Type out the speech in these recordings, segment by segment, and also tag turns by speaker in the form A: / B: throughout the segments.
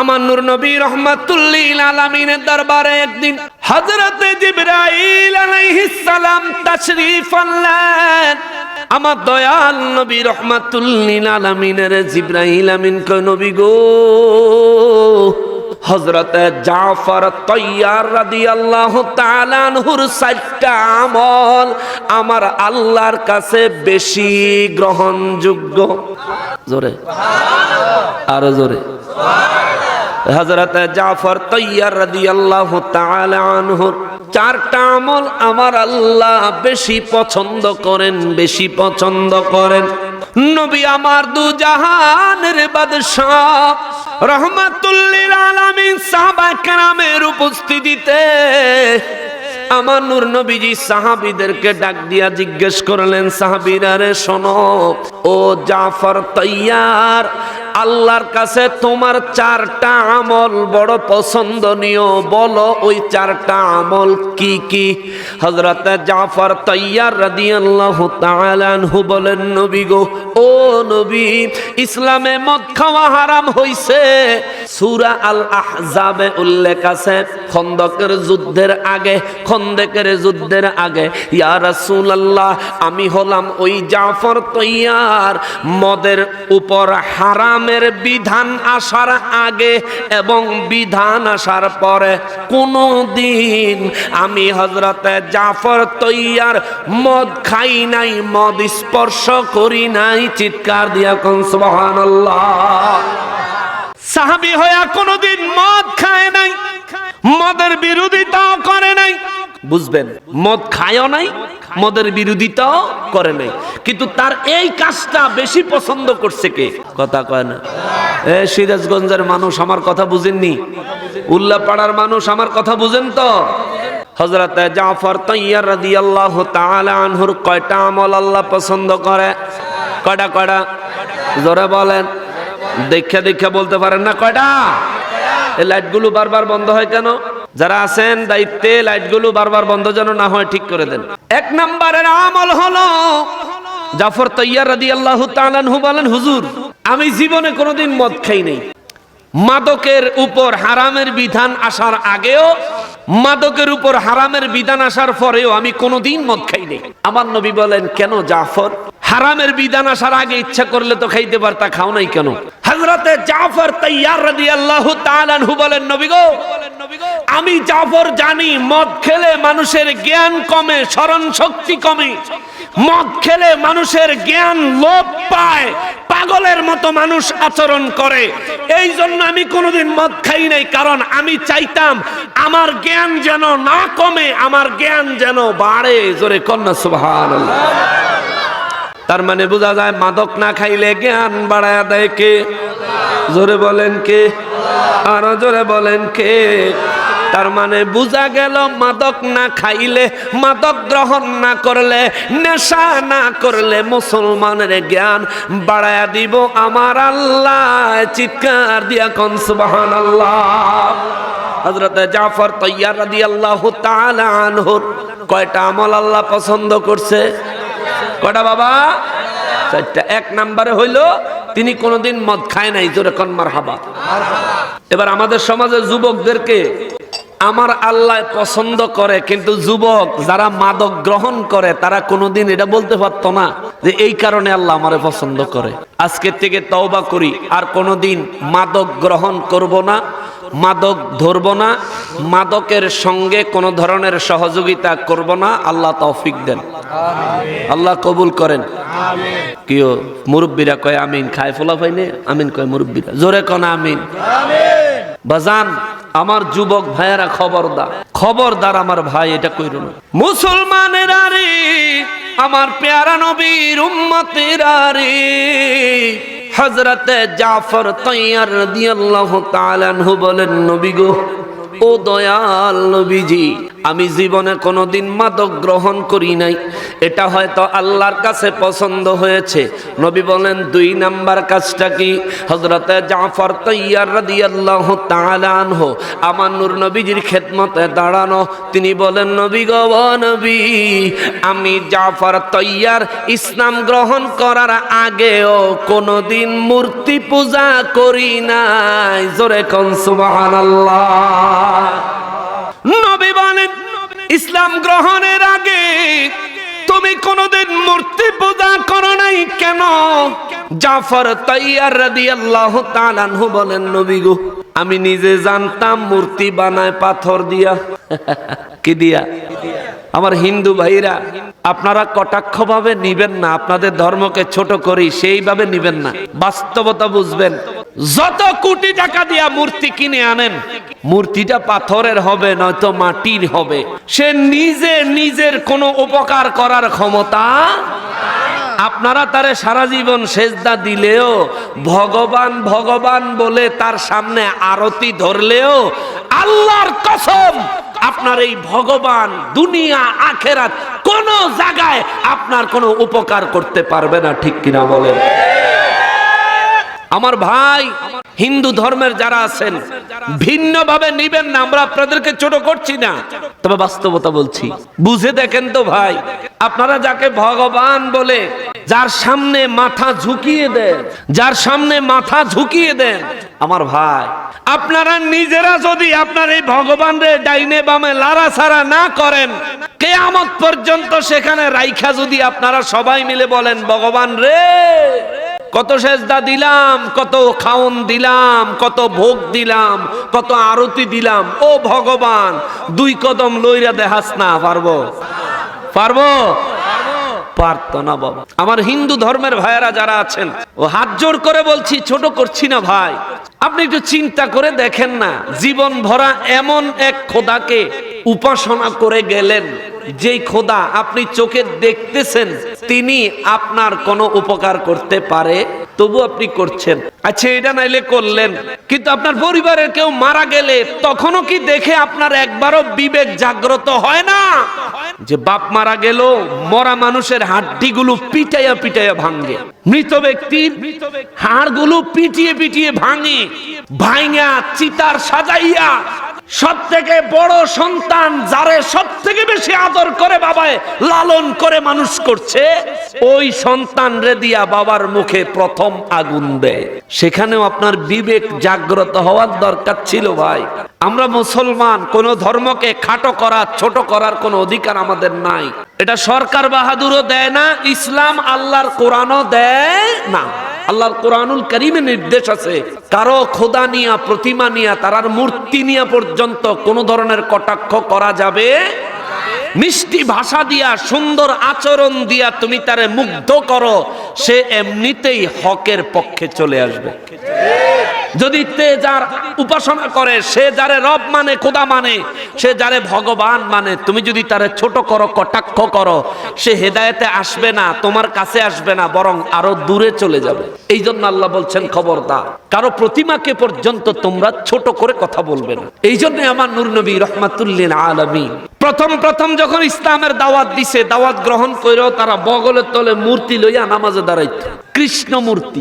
A: আমার নূর নবী রহমাতুল্লিল আলামিনের দরবারে একদিন হযরতে জিবরাইল আলাইহিস সালাম তাশরীফ আনলেন। আমার দয়াল নবী রহমাতুল্লিল আলামিনের জিবরাইল আমিন কয়, নবী গো হজরতে জাফর তৈয়ার রাদি আল্লাহ তালানহুর সাতটা আমল আমার আল্লাহর কাছে বেশি গ্রহণযোগ্য। জোরে। আরও জোরে। হজরত জাফর তৈয়ার রাদিয়াল্লাহু তাআলা আনহুর চারটা আমল আমার আল্লাহ বেশি পছন্দ করেন, বেশি পছন্দ করেন। নবী আমার দু জাহানের বাদশাহ রহমাতুল্লিল আলামিন সাহাবা কেরামের উপস্থিতিতে আমার নূর নবীজি সাহাবীদেরকে ডাক দিয়া জিজ্ঞেস করলেন, সাহাবীরা রে, শোনো, ও জাফর তৈয়ার, আল্লাহর কাছে তোমার চারটা আমল বড় পছন্দনীয়, বলো ওই চারটা আমল কি কি? হজরত জাফর তৈয়ার রাদিয়াল্লাহু তাআলা আনহু বলেন, নবী গো, ও নবী, ইসলামে মদ খাওয়া হারাম হইছে। সূরা আল আহজাবে উল্লেখ আছে, খন্দকের যুদ্ধের আগে খন্দকের যুদ্ধের আগে, ইয়া রাসূলুল্লাহ, আমি হলাম ওই জাফর তৈয়ার। মদের উপর হারামের বিধান আসার আগে এবং বিধান আসার পরে কোনো দিন আমি হজরতে জাফর তৈয়ার মদ খাই নাই, মদ স্পর্শ করি নাই। চিৎকার দিয়া কোন, সুবহানাল্লাহ। সাহাবি হইয়া কোনোদিন মদ খায় নাই, মদের বিরোধিতাও করে নাই। বুঝবেন, মদ খায়ও নাই, মদের বিরোধিতাও করে নাই। কিন্তু তার এই কাজটা বেশি পছন্দ করছে কে? কথা কয় না। এ, সিরাজগঞ্জের মানুষ আমার কথা বুঝেননি। উল্লাপাড়ার মানুষ আমার কথা বুঝেন তো। হজরত জাফর তৈয়ার রাদিয়াল্লাহু তাআলা আনহুর কয়টা আমল আল্লাহ পছন্দ করে? কয়টা কয়টা? জোরে বলেন। দেখে দেখে বলতে পারেন না কয়টা? এই লাইটগুলো বারবার বন্ধ হয় কেন? যারা আছেন, দায়িত্বে লাইটগুলো বারবার বন্ধ যেন না হয়, ঠিক করে দেন। এক নম্বরের আমল হলো, জাফর তৈয়ার রাদি আল্লাহ তালানহু বলেন, হুজুর, আমি জীবনে কোনোদিন মদ খাই নাই। মাদকের উপর হারামের বিধান আসার আগেও, মাদকের উপর হারামের বিধান আসার পরেও আমি কোনোদিন মদ খাই নাই। আমার নবী বলেন, কেন জাফর? হারামের বিধান আসার আগে ইচ্ছা করলে তো খাইতে পারতা, খাও নাই কেন? হযরতে জাফর তৈয়ার রাদিয়াল্লাহু তাআলা আনহু বলেন, নবী গো আমি জাফর জানি, মদ খেলে মানুষের জ্ঞান কমে, স্মরণ শক্তি কমে। মদ খেলে মানুষের জ্ঞান লোপ পায়, পাগলের মতো মানুষ আচরণ করে। এই জন্য আমি কোনোদিন মদ খাই নাই, কারণ আমি চাইতাম আমার জ্ঞান যেন না কমে, আমার জ্ঞান যেন বাড়ে। জোরে কন্যা, সুবহানাল্লাহ। তার মানে বোঝা যায় মাদক না খাইলে জ্ঞান বাড়ায় দেয় কে? জোরে বলেন কে? আরও জোরে বলেন কে? তার মানে বোঝা গেল মাদক না খাইলে, মাদক গ্রহণ না করলে, নেশা না করলে মুসলমানের জ্ঞান বাড়ায়া দিব আমার আল্লাহ। চিৎকার দিয়া কন সুবহান আল্লাহ হজরত জাফর তৈয়ার রাদি আল্লাহ আনহুর কয়টা আমল আল্লাহ পছন্দ করছে? কয়টা বাবা? চারটা। এক নাম্বারে হইল তিনি কোনোদিন মদ খায় নাই, জোরে কনমার হাবা এবার আমাদের সমাজে যুবকদেরকে আমার আল্লাহ পছন্দ করে, কিন্তু যুবক যারা মাদক গ্রহণ করে, তারা কোনোদিন এটা বলতে পারত না যে এই কারণে আল্লাহ আমারে পছন্দ করে। আজকের থেকে তওবা করি, আর কোনোদিন মাদক গ্রহণ করব না। মাদক ধরব না মাদকের সঙ্গে কোনো ধরনের সহযোগিতা করব না আল্লাহ তৌফিক দেন। আল্লাহ কবুল করেন। কিও মুরব্বীরা কয় আমিন খায় ফোলা পাইনে আমিন কয় মুরব্বীরা। জোরে কন আমিন। বাজান আমার যুবক ভাইয়েরা খবরদার। খবরদার আমার ভাই এটা কইর না। মুসলমানের আরে আমার পেয়ারা নবীর উম্মতের রে হজরতে জাফর তৈয়ার রাদিয়াল্লাহু তাআলা আনহু বলেন, নবী গো, ও দয়াল নবীজি, আমি জীবনে কোনোদিন মাদক গ্রহণ করি নাই। এটা হয়তো আল্লাহর কাছে পছন্দ হয়েছে। নবী বলেন, দুই নাম্বার কাজটা কি? হজরতে জাফর তৈয়ার রাদিয়াল্লাহু তাআলা আনহু, আমার নূর নবীজির খেদমতে দাঁড়ানো। তিনি বলেন, নবী গো নবী, আমি জাফর তৈয়ার ইসলাম গ্রহণ করার আগেও কোনোদিন মূর্তি পূজা করি নাই। জোরে কোন সুবহানাল্লাহ। নবী বলেন, ইসলাম গ্রহণের আগে তুমি কোনদিন মূর্তি পূজা করো নাই কেন? জাফর তৈয়ার রাদিয়াল্লাহু তাআলা আনহু বলেন, নবী গো, আমি নিজে জানতাম মূর্তি বানায় পাথর দিয়া। কি দিয়া? আমার হিন্দু ভাইরা, আপনারা কটাক্ষ ভাবে নিবেন না, আপনাদের ধর্মকে ছোট করি, সেইভাবে নিবেন না। বাস্তবতা বুঝবেন, যত কোটি টাকা দিয়া মূর্তি কিনে আনেন মূর্তিটা পাথরের হবে, নয়তো মাটির হবে। সে নিজে নিজের কোনো উপকার করার ক্ষমতা আপনারা তারে সারা জীবন সেজদা দিলেও, ভগবান ভগবান বলে তার সামনে আরতি ধরলেও, আল্লাহর কসম আপনার এই ভগবান দুনিয়া, আখেরাত কোন জায়গায় আপনার কোনো উপকার করতে পারবে না, ঠিক কিনা বলেন? আমার ভাই হিন্দু ধর্মের যারা আছেন, ভিন্নভাবে নিবেন না, আমরা আপনাদেরকে ছোট করছি না। তবে বাস্তবতা বলছি, বুঝে দেখেন তো ভাই, আপনারা যাকে ভগবান বলে, যার সামনে মাথা ঝুঁকিয়ে দেন, যার সামনে মাথা ঝুঁকিয়ে দেন, আমার ভাই, আপনারা নিজেরা যদি আপনার এই ভগবান রে ডাইনে বামে লারা সারা না করেন, কেয়ামত পর্যন্ত সেখানে রাইখা যদি আপনারা সবাই মিলে বলেন, ভগবান রে! কত সেজদা দিলাম, কত খাওন দিলাম, কত ভোগ দিলাম, কত আরতি দিলাম। ও ভগবান, দুই কদম লইরা দেহাস না পারব? পারব? পারতো না বাবা। আমার হিন্দু ধর্মের ভাইয়েরা যারা আছেন, ও হাত জোর করে বলছি, ছোট করছি না ভাই। আপনি একটু চিন্তা করে দেখেন না, জীবন ভরা এমন এক খোদাকে উপাসনা করে গেলেন, যেই খোদা আপনি চোখে দেখতেছেন, তিনি আপনার কোনো উপকার করতে পারে। তবু আপনি করছেন। আচ্ছা এটা নাইলে করলেন। কিন্তু আপনার পরিবারের কেউ মারা গেলে তখনও কি দেখে আপনার একবারও বিবেক জাগ্রত হয় না? যে বাপ মারা গেল, মরা মানুষের হাড্ডিগুলো পিটাইয়া পিটাইয়া ভাঙ্গে মৃত ব্যক্তির হাড়গুলো পিটিয়ে পিটিয়ে ভাঙে ভাঙা চিতার সাজাইয়া সব থেকে বড় সন্তান যারে সব থেকে বেশি আদর করে বাবায় লালন করে মানুষ করছে, ওই সন্তান রে দিয়া বাবার মুখে প্রথম আগুন দেয়। সেখানেও আপনার বিবেক জাগ্রত হওয়ার দরকার ছিল ভাই। আমরা মুসলমান, কোন ধর্মকে খাটো করা, ছোট করার কোনো অধিকার আমাদের নাই। এটা সরকার বাহাদুরও দেয় না, ইসলাম আল্লাহর কোরআনও দেয় না। আল্লাহর কোরআনুল করিমে নির্দেশ আছে, কারও খোদা নিয়া, প্রতিমা নিয়া, তারার মূর্তি নিয়া পর্যন্ত কোন ধরনের কটাক্ষ করা যাবে? মিষ্টি ভাষা দিয়া, সুন্দর আচরণ দিয়া তুমি তারে মুগ্ধ করো, সে এমনিতেই হকের পক্ষে চলে আসবে। যদি তে যার উপাসনা করে, সে যারে রব মানে খোদা মানে সে যারে ভগবান মানে তুমি যদি তারে ছোট করো, কটাক্ষ করো, সে হেদায়েতে আসবে না, তোমার কাছে আসবে না, বরং আরও দূরে চলে যাবে। এই জন্য আল্লাহ বলছেন, খবরদার, কারও প্রতিমাকে পর্যন্ত তোমরা ছোট করে কথা বলবে না। এই জন্য আমার নূর নবী রহমাতুল্লিন আলমী প্রথম প্রথম যখন ইসলামের দাওয়াত দিছে, দাওয়াত গ্রহণ করেও তারা বগলের তলে মূর্তি লইয়া নামাজে দাঁড়াইত। কৃষ্ণ মূর্তি।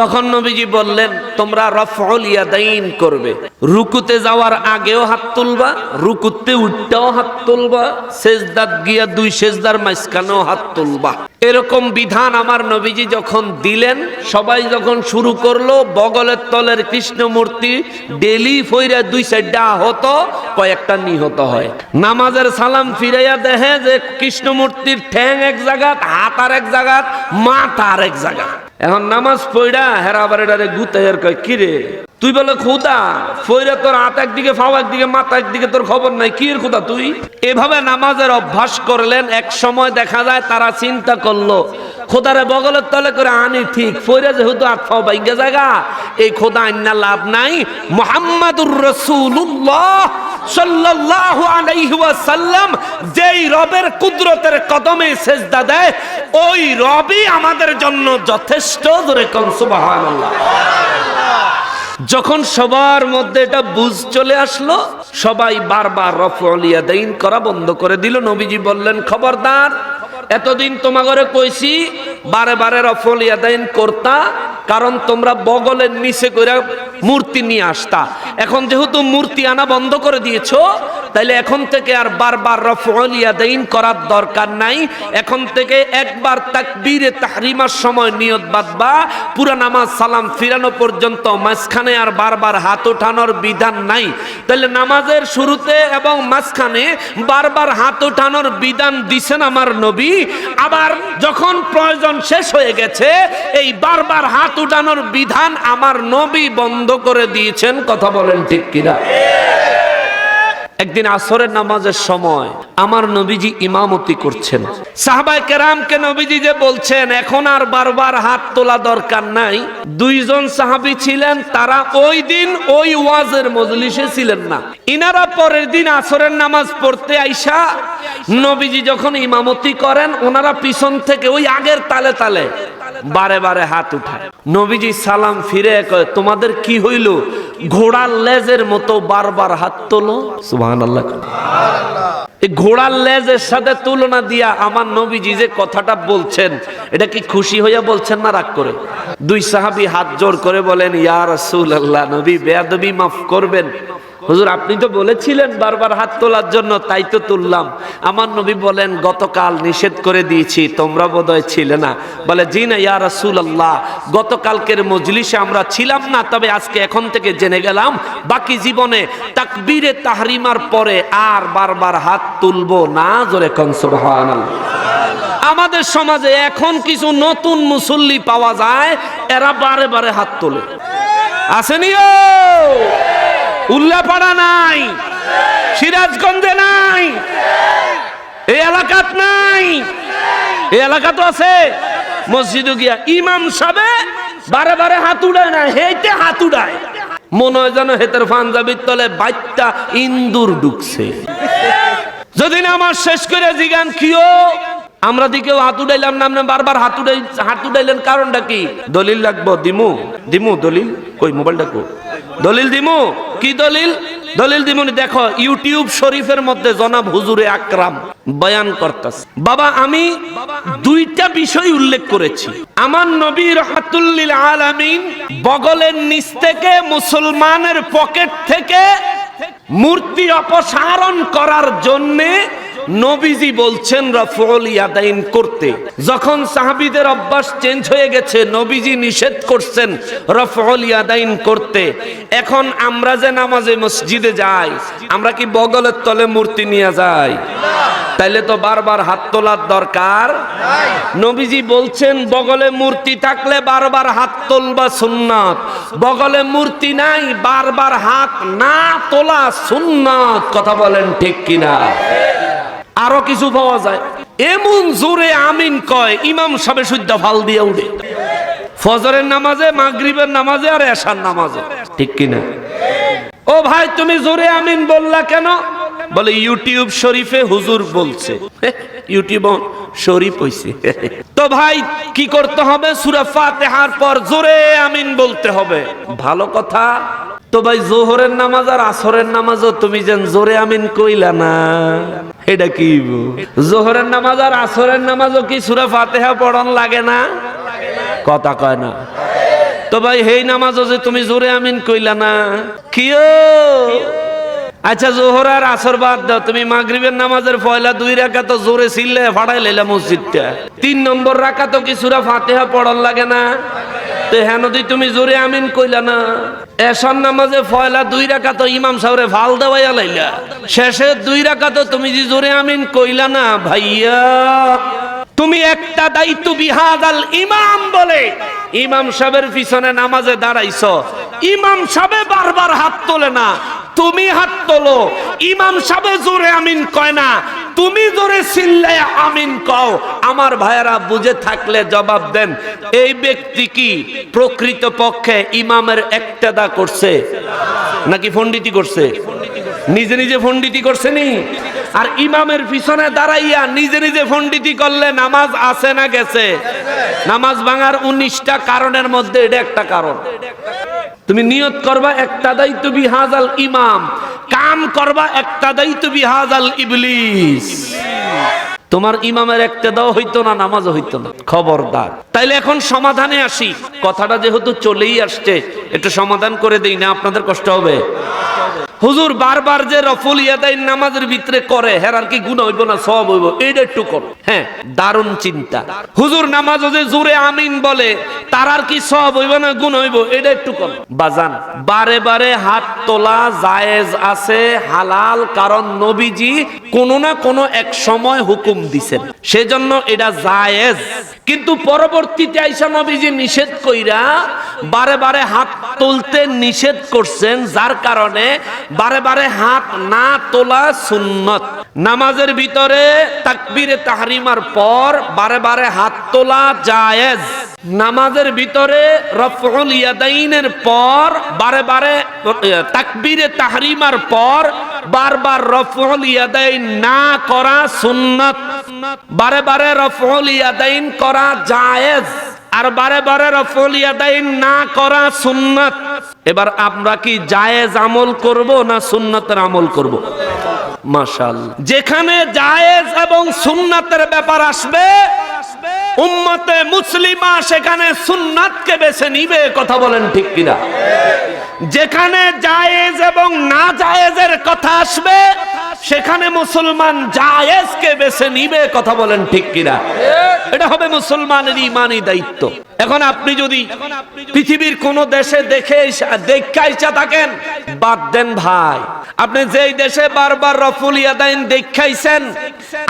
A: তখন নবীজি বললেন, তোমরা রফল ইয়াদাইন করবে। রুকুতে যাওয়ার আগেও হাত তুলবা, রুকুতে উঠতেও হাত তুলবা, সেজদাত গিয়া দুই সেজদার মাঝখানেও হাত তুলবা। এরকম বিধান আমার নবীজি যখন দিলেন, সবাই যখন শুরু করল, বগলের তলের কৃষ্ণমূর্তি ডেলি ফইরা দুই সাইডটা আহত, কয়েকটা নিহত হয়। নামাজের সালাম ফিরাইয়া দেখে যে কৃষ্ণমূর্তির ঠ্যাং এক জায়গাত, হাত আর এক জায়গাত, মাথা আর এক জায়গা এখন নামাজ পড়া, হেরা আবার এটারে গুতাইয়ের কয় কিরে তুই বলে খুদা ফইরা তোর হাত একদিকে, ফাও একদিকে, মাথা একদিকে, তোর খবর নাই, কি এর খুদা তুই? এভাবে নামাজের অভ্যাস করলেন, এক সময় দেখা যায় তারা চিন্তা করল, খোদারে বগলের তলে করে আনি ঠিক, ফইরা যেহেতু হাত ফাও বাইঙ্গে জায়গা, এই খোদা আন্না লাভ নাই, মোহাম্মদুর রসুল্লাহ সাল্লাল্লাহু আলাইহি ওয়াসাল্লাম যেই রবের কুদরতের কদমে সেজদা দেয়, ওই রবই আমাদের জন্য যথেষ্ট ধরে কোন সুবহানাল্লাহ। যখন সবার মধ্যে এটা বুঝ চলে আসলো, সবাই বারবার রফলিয়া দেইন করা বন্ধ করে দিল। নবীজি বললেন, খবরদার, এতদিন তোমাগরে কইছি বারে বারে রফলিয়া দেইন করতা, কারণ তোমরা বগলের নিচে করে মূর্তি নিয়ে আসতা। এখন যেহেতু মূর্তি আনা বন্ধ করে দিয়েছ, তাইলে এখন থেকে আর বারবার রফলিয়া দেইন করার দরকার নাই। এখন থেকে একবার তাকবীরে তাহরিমার সময় নিয়ত বাঁধবা, পুরা নামাজ সালাম ফিরানো পর্যন্ত মাঝখানে আর বারবার হাত ওঠানোর বিধান নাই। তাহলে নামাজের শুরুতে এবং মাঝখানে বারবার হাত ওঠানোর বিধান দিছেন আমার নবী। আবার যখন প্রয়োজন শেষ হয়ে গেছে, এই বারবার হাত উঠানোর বিধান আমার নবী বন্ধ করে দিয়েছেন। কথা বলেন ঠিক কিনা? একদিন আসরের নামাজের সময় আমার নবীজি ইমামতি করছেন। সাহাবাই কেরামকে নবীজি যে বলছেন, এখন আর বারবার হাত তোলা দরকার নাই। দুইজন সাহাবি ছিলেন, তারা ওই দিন ওই ওয়াজের মজলিসে ছিলেন না। ইনারা পরের দিন আসরের নামাজ পড়তে আইসা নবীজি যখন ইমামতি করেন, ওনারা পিছন থেকে ওই আগের তালে তালে বারে বারে হাত উঠায়। নবীজি সালাম ফিরে কয়, তোমাদের কি হইল? ঘোড়ার লেজের মতো বারবার হাত তোলো। সুবহান আল্লাহ ঘোড়ার লেজের সাথে তুলনা দিয়া আমার নবীজি যে কথাটা বলছেন, এটা কি খুশি হইয়া বলছেন না রাগ করে? দুই সাহাবি হাত জোর করে বলেন ইয়ার নবী, বেয়াদবি মাফ করবেন। হুজুর, আপনি তো বলেছিলেন বারবার হাত তোলার জন্য, তাই তো তুললাম। আমার নবী বলেন, গতকাল নিষেধ করে দিয়েছি, তোমরা বোধহয় ছিলে না। বলে, জি না, ইয়া রাসূল আল্লাহ গতকালকের মজলিসে আমরা ছিলাম না, তবে আজকে এখন থেকে জেনে গেলাম, বাকি জীবনে তাকবীরে তাহরিমার পরে আর বারবার হাত তুলবো না। জোরে কন, সুবহানাল্লাহ। আমাদের সমাজে এখন কিছু নতুন মুসল্লি পাওয়া যায়, এরা বারে বারে হাত তোলে। আসেনিও উল্লাপাড়া নাই, সিরাজগঞ্জে নাই, এই এলাকাত নাই, এই এলাকা তো আছে। মসজিদে গিয়া ইমাম সাবে বারে বারে হাত উড়ায় না, হেইতে হাত উড়ায়। মনে হয় যেন হেতের পাঞ্জাবির তলে বাইকটা ইন্দুর ঢুকছে। যদি না আমার শেষ করে জিগান কিও, আমরা দিকেও হাত উঠাইলাম না আপনি বারবার হাত উঠাই হাত উঠাইলেন কারণটা কি? দলিল লাগবো দিমু দিমু, দলিল? কই, মোবাইলটা কো দলিল দিমু? কি দলিল? দলিল দিমুনি দেখো, ইউটিউব শরীফের মধ্যে জনাব হুজুরে আকরাম বয়ান করতাস বাবা, আমি দুইটা বিষয় উল্লেখ করেছি। আমার নবী রহমাতুল্লিল আলামিন বগলের নিচ থেকে মুসলমানের পকেট থেকে মূর্তি অপসারণ করার জন্যে নবীজি বলছেন রফল ইয়াদাইন করতে। যখন সাহাবিদের অভ্যাস চেঞ্জ হয়ে গেছে, নবীজি নিষেধ করছেন রফল ইয়াদাইন করতে। এখন আমরা যে নামাজে মসজিদে যাই, আমরা কি বগলের তলে মূর্তি নিয়ে যাই? তাইলে তো বারবার হাত তোলার দরকার। নবীজি বলছেন, বগলে মূর্তি থাকলে বারবার হাত তোলবা সুন্নাত। বগলে মূর্তি নাই, বারবার হাত না তোলা সুন্নাত। কথা বলেন ঠিক কিনা? আরও কিছু পাওয়া যায়। এমন জোরে আমিন কয়, ইমাম সাবে শুদ্ধ ফাল দিয়ে উঠে। ফজরের নামাজে, মাগরিবের নামাজে আর এশার নামাজে। ঠিক কিনা ও ভাই, তুমি জোরে আমিন বললা কেন? বলে, ইউটিউব শরীফে হুজুর বলছে। ইউটিউব শরীফ হইছে। তো ভাই, কি করতে হবে? সূরা ফাতিহার পর জোরে আমিন বলতে হবে। ভালো কথা। তো ভাই, জোহরের নামাজ আর আসরের নামাজও তুমি যেন জোরে আমিন কইলা না। এটা কি? জোহরের নামাজ আর আসরের নামাজও কি সূরা ফাতিহা পড়ন লাগে না? কথা কয় না। তো ভাই, হেই নামাজও যে তুমি জোরে আমিন কইলা না। কিও আচ্ছা জোহর আর আসর বাদ দাও। তুমি মাগরিবের নামাজের পয়লা দুই রাখা তো জোরে ছিলে ফাড়াই লাইলা মসজিদটা। তিন নম্বর রাখা তো কি সুরা ফাতেহা পড়ন লাগে না? তো হ্যাঁ তুমি জোরে আমিন কইলা না। নামাজে ফয়লা দুই রাখা তো ইমাম ভালো শেষে দুই তুমি যে জোরে আমিন কইলা না, ভাইয়া। তুমি একটা দায়িত্ব বিহাদাল ইমাম বলে। ইমাম সাহেবের পিছনে নামাজে দাঁড়াইছ। ইমাম সাহেব বারবার হাত তোলে না। তুমি হাত তোলো। ইমাম সাহেব জোরে আমিন কয় না। তুমি জোরে চিল্লায় আমিন কও। আমার ভাইয়েরা বুঝে থাকলে জবাব দেন। এই ব্যক্তি কি প্রকৃত পক্ষে ইমামের একটাদা করছে? নাকি ফন্ডিতি করছে? নিজে নিজে ফন্ডিতি করছে নি? আর ইমামের পিছনে দাঁড়াইয়া নিজে নিজে ফন্ডিতি করলে নামাজ আছে না গেছে? নামাজ ভাঙার উনিশটা কারণের মধ্যে এটা একটা কারণ। তুমি নিয়ত করবা একটা দায়িত্ব বিহাজাল ইমাম, কাম করবা একটা দায়িত্ব বিহাজাল ইবলিস। তোমার ইমামের একটা দাও হইতো না নামাজ হইতো না। খবরদার। তাইলে এখন সমাধানে আসি। কথাটা যেহেতু চলেই আসছে, একটু সমাধান করে দেই না, আপনাদের কষ্ট হবে? হুজুর বারবার যে রফুল ইয়াদাইন নামাজের ভিতরে করে আর কি গুণ হইব না সব হইব, এইটা একটু কর। হ্যাঁ দারুণ চিন্তা। হুজুর নামাজ যে জোরে আমিন বলে, তার আর কি সব হইব না গুণ হইব এটা একটু কর। বাজান, বারে বারে হাত তোলা জায়েজ আছে, হালাল, কারণ নবীজি কোনো না কোনো এক সময় হুকুম দিছেন। সেজন্য এটা জায়েজ। কিন্তু পরবর্তীতে আইসা নবীজি নিষেধ কইরা, বারে বারে হাত তুলতে নিষেধ করছেন, যার কারণে বারে বারে হাত না তোলা সুন্নত। নামাজের ভিতরে তাকবীরে তাহরিমার পর বারে বারে হাত তোলা জায়েজ। নামাজের ভিতরে রফউল ইয়াদাইনের পর বারে বারে তাকবীরে তাহরিমার পর বারবার রফউল ইয়াদাইন না করা সুন্নত। বারে বারে রফউল ইয়াদাইন করা জায়েজ। আর বারে বারে রফল ইয়াদাইন না করা সুন্নত। এবার আমরা কি জায়েজ আমল করব না সুন্নতের আমল করব? মাশাল যেখানে জায়েজ এবং সুন্নতের ব্যাপার আসবে আসবে উম্মতে মুসলিমা সেখানে সুন্নাতকে বেছে নিবে, কথা বলেন ঠিক কিনা? যেখানে জায়েজ এবং না জায়েজের কথা আসবে, সেখানে মুসলমান জায়েজকে বেছে নিবে, কথা বলেন ঠিক কিনা? এটা হবে মুসলমানের ইমানি দায়িত্ব। এখন আপনি যদি পৃথিবীর কোন দেশে দেখে দেখা ইচ্ছা থাকেন, বাদ দেন ভাই। আপনি যেই দেশে বারবার রফুল ইয়াদাইন দেখাইছেন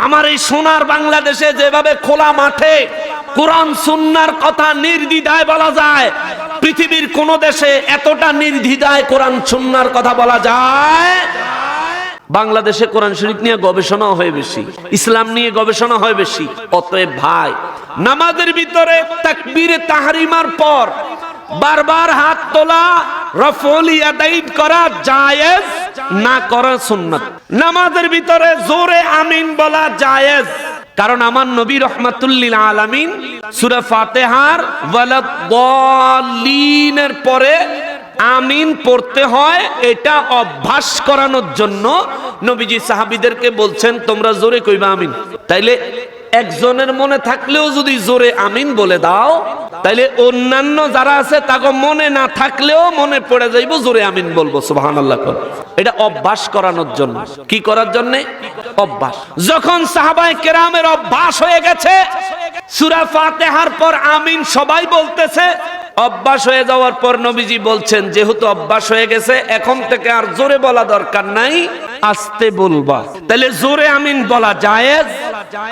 A: আমার এই সোনার বাংলাদেশে যেভাবে খোলা মাঠে কোরআন, সুন্নার কথা নির্দ্বিধায় বলা যায়, পৃথিবীর কোন দেশে এতটা নির্দ্বিধায় কোরআন, সুন্নার কথা বলা যায়, বাংলাদেশে কোরআন শরীফ নিয়ে গবেষণা হয় বেশি, ইসলাম নিয়ে গবেষণা হয় বেশি, অতএব ভাই, নামাজের ভিতরে তাকবীরে তাহরিমার পর বারবার হাত তোলা রফল ইয়াদাইন করা জায়েজ না করা সুন্নাত? নামাজের ভিতরে জোরে আমিন বলা জায়েজ। কারণ আমার নবী রহমাতুল্লিল আলামিন সূরা ফাতিহার ওয়ালাদ পরে আমিন পড়তে হয়, এটা অভ্যাস করানোর জন্য নবীজি সাহাবিদেরকে বলছেন, তোমরা জোরে কইবা আমিন। তাইলে একজনের মনে থাকলেও যদি জোরে আমিন বলে দাও, তাইলে অন্যান্য যারা আছে তাকে মনে না থাকলেও মনে পড়ে যাইব জোরে আমিন বলব সুবাহান আল্লাহ এটা অভ্যাস করানোর জন্য। কি করার জন্য? অভ্যাস। যখন সাহাবায় কেরামের অভ্যাস হয়ে গেছে, সুরা ফাতেহার পর আমিন সবাই বলতেছে অভ্যাস হয়ে যাওয়ার পর নবীজি বলছেন, যেহেতু অভ্যাস হয়ে গেছে, এখন থেকে আর জোরে বলা দরকার নাই, আস্তে বলবা। তাহলে জোরে আমিন বলা জায়েজ,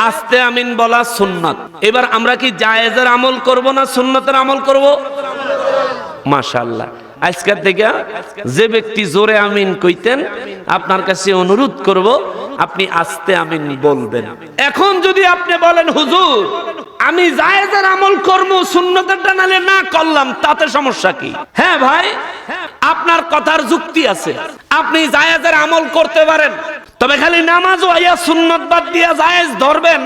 A: আস্তে আমিন বলা সুন্নাত। এবার আমরা কি জায়েজের আমল করব না সুন্নতের আমল করব? মাশাআল্লাহ। আজকের থেকে যে ব্যক্তি জোরে আমিন কইতেন, আপনার কাছে অনুরোধ করব, আপনি আস্তে আমিন বলবেন। এখন যদি আপনি বলেন, হুজুর আমি জায়েজের আমল কর্ম সুন্নতের টানালে না করলাম, তাতে সমস্যা কি? হ্যাঁ ভাই, আপনার কথার যুক্তি আছে। আপনি জায়েজের আমল করতে পারেন, তবে খালি নামাজ আয়া সুন্নত বাদ দিয়া জায়েজ ধরবেন,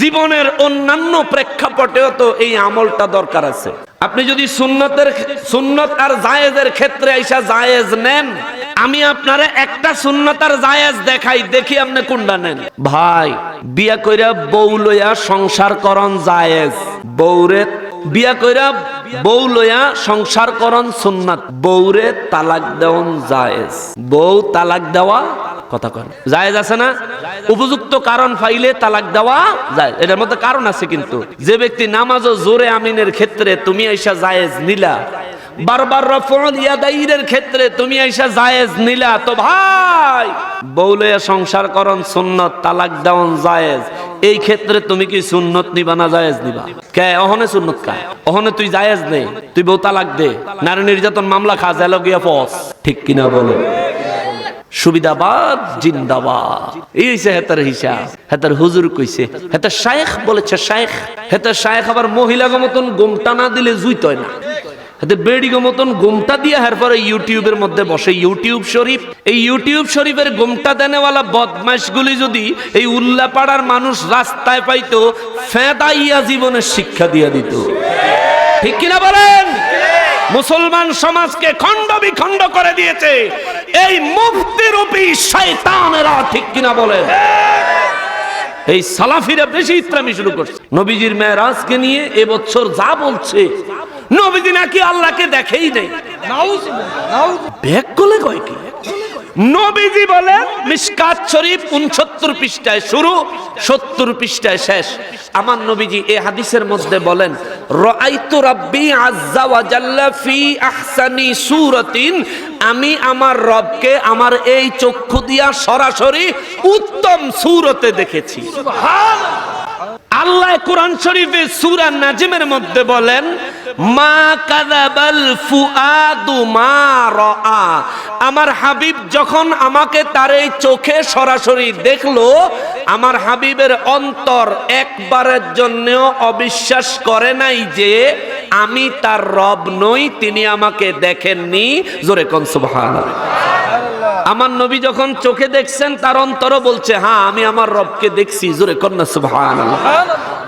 A: জীবনের অন্যান্য প্রেক্ষাপটেও তো এই আমলটা দরকার আছে। আপনি যদি সুন্নতের সুন্নত আর জায়েজের ক্ষেত্রে আইসা জায়েজ নেন, আমি আপনারে একটা সুন্নত আর জায়েজ দেখাই, দেখি আপনি কোনটা নেন। ভাই, বিয়া কইরা বউ লইয়া সংসার করন জায়েজ। বউরে, বিয়া কইরা বউ লইয়া সংসার করন সুন্নাত। বউরে তালাক দেওয়ন জায়েজ। বউ তালাক দেওয়া কথা কন। জায়েজ আছে না? উপযুক্ত কারণ ফাইলে তালাক দেওয়া যায়। এটার মধ্যে কারণ আছে কিন্তু। যে ব্যক্তি নামাজ ও জোরে আমিনের ক্ষেত্রে তুমি আইসা জায়েজ নিলা। বারবার রফল ইয়াদাইরের ক্ষেত্রে তুমি আইসা জায়েজ নিলা। তো ভাই বউলে সংসার করন সুন্নত, তালাক দেওয়ান জায়েজ। এই ক্ষেত্রে তুমি কি সুন্নত নিবা না জায়েজ নিবা? কে? অহনে সুন্নত কা? অহনে তুই জায়েজ নে। তুই বউ তালাক দে। নারী নির্যাতন মামলা খা, জেলগিয়া ফস। ঠিক কিনা বলো? সুবিধাবাদ, জিন্দাবাদ। এই হইছে হেতার হিসাব। হেতার হুজুর কইছে, হেতার শায়েখ বলেছে হেতার আবার মতন গোমটা না দিলে জুইত না। ইউটিউবের মধ্যে বসে, ইউটিউব এই ইউটিউব গোমটা যদি এই মানুষ রাস্তায় পাইতো, ফেদাইয়া জীবনের শিক্ষা দিয়ে দিত। ঠিক কিনা বলেন? মুসলমান সমাজকে খণ্ড বিখণ্ড করে দিয়েছে। এই মুক্তিরূপী রূপী শয়তানেরা ঠিক কিনা বলেন? এই সালাফিরা বেশি ইত্রামি শুরু করছে। নবীজির মেয়েরাজকে নিয়ে এবছর যা বলছে, নবীজি নাকি আল্লাহকে দেখেই নেই। ব্যাক করলে কয় কি? নবীজি বলেন মিসকাত শরীফ উনসত্তর পৃষ্ঠায় শুরু সত্তর পৃষ্ঠায় শেষ। আমার নবীজি এই হাদিসের মধ্যে বলেন রাআইতু রাব্বি আজ্জা ওয়া জাল্লা ফি আহসানি সূরাতিন আমি আমার রবকে আমার এই চক্ষু দিয়া সরাসরি উত্তম সূরতে দেখেছি। আল্লাহ কোরআন শরীফে সুরা নাজিমের মধ্যে বলেন, মা কাযাবাল ফুআদু মা রাআ। আমার হাবিব যখন আমাকে তার এই চোখে সরাসরি দেখল, আমার হাবিবের অন্তর একবারের জন্যও অবিশ্বাস করে নাই যে, আমি তার রব নই, তিনি আমাকে দেখেননি। জোরে কোন সুবহানাল্লাহ। আমার নবী যখন চোখে দেখছেন, তার অন্তর বলছে হ্যাঁ আমি আমার রবকে দেখছি, জোরে কন্যা সুভান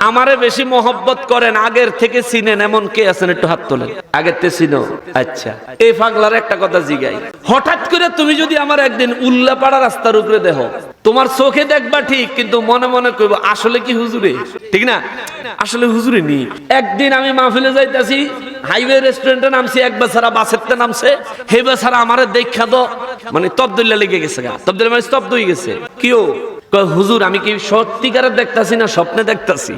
A: আমারে বেশি মোহব্বত করেন, আগের থেকে চিনেন, এমন কে আছেন, একটু হাত তোলেন। আগের থেকে চিনো? আচ্ছা। এই পাগলার একটা কথা জিগাই। হঠাৎ করে তুমি যদি আমার একদিন উল্লাপাড়া রাস্তার উপরে দেহ তোমার চোখে দেখবা ঠিক, কিন্তু মনে মনে কইব, আসলে কি হুজুরে? ঠিক না? আসলে হুজুরে নি একদিন আমি মাহফিলে যাইতাছি, হাইওয়ে রেস্টুরেন্টে নামছি, এক বেচারা বাসের তে নামছে হে বেচারা আমার দেখা তো মানে তবদুল্লা লেগে গেছে তবদুল্লা মানে স্তব্ধ হয়ে গেছে। কিও? হুজুর, আমি কি সত্যিকারের দেখতাছি না স্বপ্নে দেখতাছি?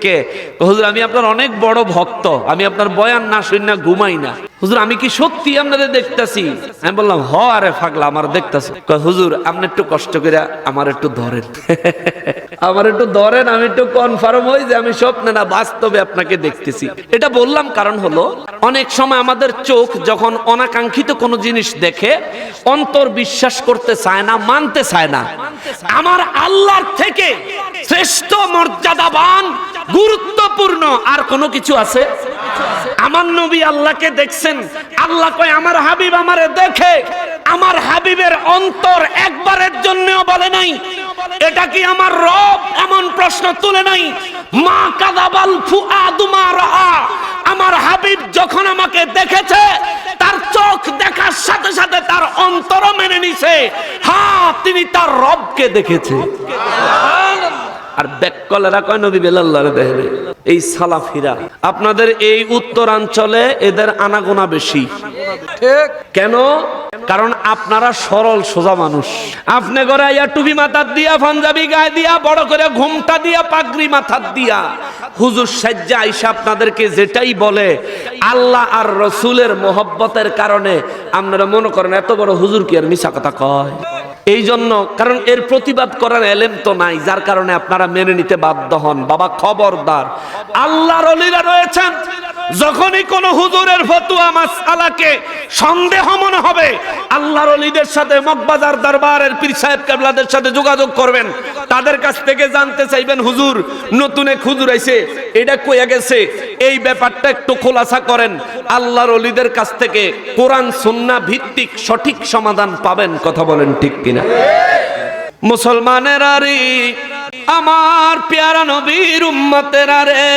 A: কে? হুজুর, আমি আপনার অনেক বড় ভক্ত, আমি আপনার বয়ান না শুন না, ঘুমাই না। হুজুর, আমি কি সত্যি আপনাদের দেখতাছি? আমি বললাম, হ আরে ফাগলা আমার দেখতাছি। হুজুর, আপনি একটু কষ্ট করে আমার একটু ধরেন। আমার একটু ধরেন, আমি একটু কনফার্ম হই যে আমি স্বপ্নে না, বাস্তবে আপনাকে দেখতেছি। এটা বললাম কারণ হলো, অনেক সময় আমাদের চোখ যখন অনাকাঙ্ক্ষিত কোনো জিনিস দেখে, অন্তর বিশ্বাস করতে চায় না, মানতে চায় না। আমার আল্লাহর থেকে শ্রেষ্ঠ, মর্যাদাবান, গুরুত্বপূর্ণ আর কোনো কিছু আছে? আমার নবী আল্লাহকে দেখছেন, আল্লাহ কয়, আমার হাবিব আমারে দেখে, আমার হাবিবের অন্তর একবারের জন্যও বলে নাই এটা কি আমার রব? এমন প্রশ্ন তুলে নাই। মা কাদাবাল ফুআদুমা রাআ। আমার হাবিব যখন আমাকে দেখেছে তার চোখ দেখার সাথে সাথে তার অন্তর মেনে নিছে। হ্যাঁ তিনি তার রবকে দেখেছে। আর ব্যাককলেরা কয় নবী বেলাল্লাহরে দেখবে এই সালাফিরা আপনাদের এই উত্তরাঞ্চলে এদের আনাগোনা বেশি। কেন? কারণ আপনারা সরল সোজা মানুষ। আপনি করে আইয়া টুপি মাথার দিয়া পাঞ্জাবি গায়ে দিয়া বড় করে ঘুমটা দিয়া পাগড়ি মাথার দিয়া হুজুর সাজ্জা আইসা আপনাদেরকে যেটাই বলে আল্লাহ আর রসুলের মোহব্বতের কারণে আপনারা মনে করেন এত বড় হুজুর কি আর মিশা কথা কয়? এই জন্য কারণ এর প্রতিবাদ করার এলেম তো নাই, যার কারণে আপনারা মেনে নিতে বাধ্য হন। বাবা, খবরদার। আল্লাহর রয়েছেন। যখনই কোন হুজুরের ফতুয়া মাসআলাকে সন্দেহ মনে হবে, আল্লাহর অলিদের সাথে মগবাজার দরবারের পীর সাহেব কেবলাদের সাথে যোগাযোগ করবেন। তাদের কাছ থেকে জানতে চাইবেন, হুজুর, নতুন এক হুজুর আইছে, এটা কইয়া গেছে, এই ব্যাপারটা একটু খোলাসা করেন। আল্লাহর অলিদের কাছ থেকে কোরআন সুন্নাহ ভিত্তিক সঠিক সমাধান পাবেন। কথা বলেন ঠিক কিনা? মুসলমানের আরে আমার পেয়ারা নবীর উম্মতের আরে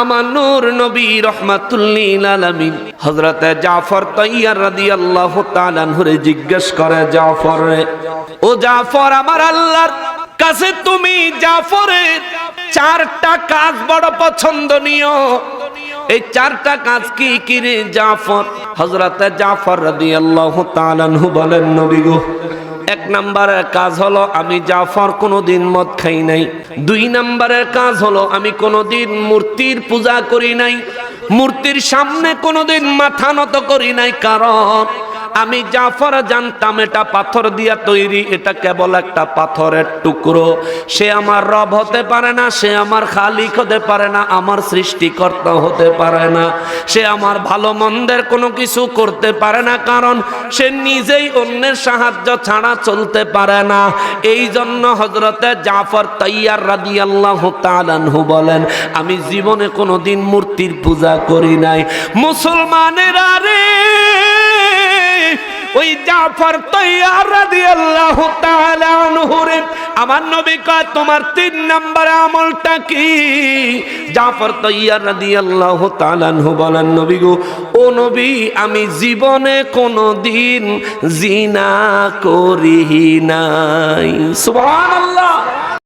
A: আমার নূর নবী রহমাতুল্লিল আলামিন। হযরতে জাফর তাইয়ার রাদিয়াল্লাহু তাআলা আনহুরে জিজ্ঞেস করে, জাফর ও জাফর, আমার আল্লাহর কাছে তুমি জাফরের চারটা কাজ বড় পছন্দনীয় এই চারটা কাজ কি কি রে জাফর? হযরতে জাফর রাদিয়াল্লাহু তাআলা বলেন, নবী গো এক নাম্বারের কাজ হলো, আমি জাফর কোনোদিন মদ খাই নাই। দুই নাম্বারের কাজ হলো, আমি কোনোদিন মূর্তির পূজা করি নাই। মূর্তির সামনে কোনোদিন মাথা নত করি নাই, কারণ আমি জাফর জানতাম এটা পাথর দিয়া তৈরি, এটা কেবল একটা পাথরের টুকরো। সে আমার রব হতে পারে না, সে আমার খালিক হতে পারে না, আমার সৃষ্টিকর্তা হতে পারে না। সে আমার ভালো মন্দের কোনো কিছু করতে পারে না, কারণ সে নিজেই অন্যের সাহায্য ছাড়া চলতে পারে না। এই জন্য হজরতে জাফর তৈয়ার রাদি আল্লাহ তালানহু বলেন, আমি জীবনে কোনোদিন মূর্তির পূজা করি নাই। মুসলমানের আরে ওই জাফর তৈয়ার রাদিয়াল্লাহু তাআলা আনহু আমার নবী কয়, তোমার তিন নাম্বার আমলটা কি? জাফর তৈয়ার রাদিয়াল্লাহু তাআলা আনহু বলেন, নবী গো, ও নবী, আমি জীবনে কোনো দিন জিনা করি নাই। সুবহানাল্লাহ।